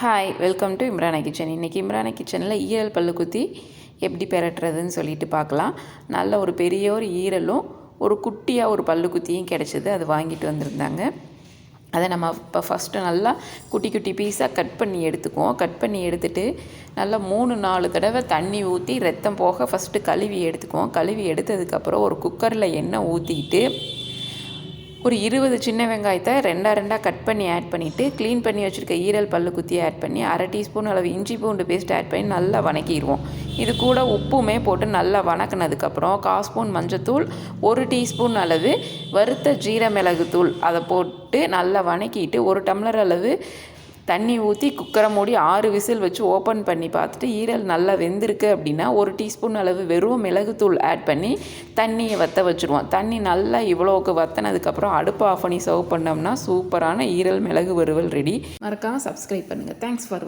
Hi welcome to Imrana kitchen இன்றைக்கி இம்ரானா கிச்சனில் ஈரல் பல்லு குத்தி எப்படி பெரட்டுறதுன்னு சொல்லிட்டு பார்க்கலாம். நல்ல ஒரு பெரிய ஒரு ஈரலும் ஒரு குட்டியாக ஒரு பல்லு குத்தியும் கிடச்சிது. அது வாங்கிட்டு வந்திருந்தாங்க. அதை நம்ம இப்போ ஃபஸ்ட்டு நல்லா குட்டி குட்டி பீஸாக கட் பண்ணி எடுத்துக்குவோம். கட் பண்ணி எடுத்துகிட்டு நல்லா மூணு நாலு தடவை தண்ணி ஊற்றி ரத்தம் போக ஃபஸ்ட்டு கழுவி எடுத்துக்குவோம். கழுவி எடுத்ததுக்கப்புறம் ஒரு குக்கரில் எண்ணெய் ஊற்றிக்கிட்டு ஒரு இருபது சின்ன வெங்காயத்தை ரெண்டாக ரெண்டாக கட் பண்ணி ஆட் பண்ணிவிட்டு க்ளீன் பண்ணி வச்சுருக்க ஈரல் பல்லு குத்தி ஆட் பண்ணி அரை டீஸ்பூன் அளவு இஞ்சி பூண்டு பேஸ்ட் ஆட் பண்ணி நல்லா வணக்கிடுவோம். இது கூட உப்புமே போட்டு நல்லா வணக்கினதுக்கப்புறம் கால் ஸ்பூன் மஞ்சத்தூள் ஒரு டீஸ்பூன் அளவு வறுத்த ஜீர தூள் அதை போட்டு நல்லா வணக்கிட்டு ஒரு டம்ளர் அளவு தண்ணி ஊற்றி குக்கரை மூடி ஆறு விசில் வச்சு ஓப்பன் பண்ணி பார்த்துட்டு ஈரல் நல்லா வெந்திருக்கு அப்படின்னா ஒரு டீஸ்பூன் அளவு வெறும் மிளகுத்தூள் ஆட் பண்ணி தண்ணியை வற்ற வச்சுருவோம். தண்ணி நல்லா இவ்வளோக்கு வற்றினதுக்கப்புறம் அடுப்பு ஆஃப் பண்ணி சர்வ் பண்ணோம்னா சூப்பரான ஈரல் மிளகு வறுவல் ரெடி மறக்காமல் சப்ஸ்கிரைப் பண்ணுங்கள் தேங்க்ஸ் ஃபார்